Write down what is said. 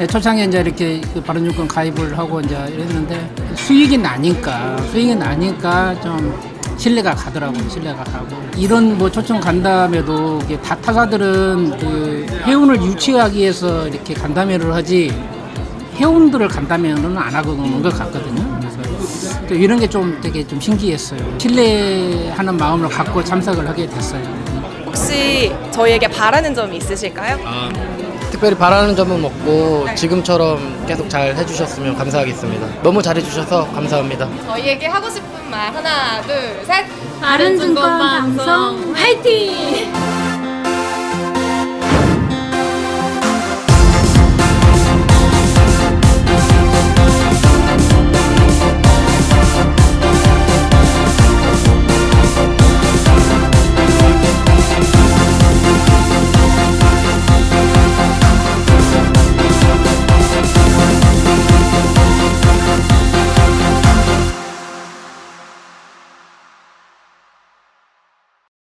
네, 초창에 이제 이렇게 그 바른정권 가입을 하고 이제 이랬는데 수익이 나니까 수익이 나니까 좀 신뢰가 가더라고요. 신뢰가 가고 이런 뭐 초청 간담회도 이게 다 타가들은 그 회원을 유치하기 위해서 이렇게 간담회를 하지 회원들을 간담회는 안 하는 것 같거든요. 그래서 또 이런 게 좀 되게 좀 신기했어요. 신뢰하는 마음을 갖고 참석을 하게 됐어요. 혹시 저희에게 바라는 점이 있으실까요? 특별히 바라는 점은 없고 지금처럼 계속 잘 해주셨으면 감사하겠습니다. 너무 잘해주셔서 감사합니다. 저희에게 하고 싶은 말 하나, 둘, 셋. 바른 증권 방송 화이팅!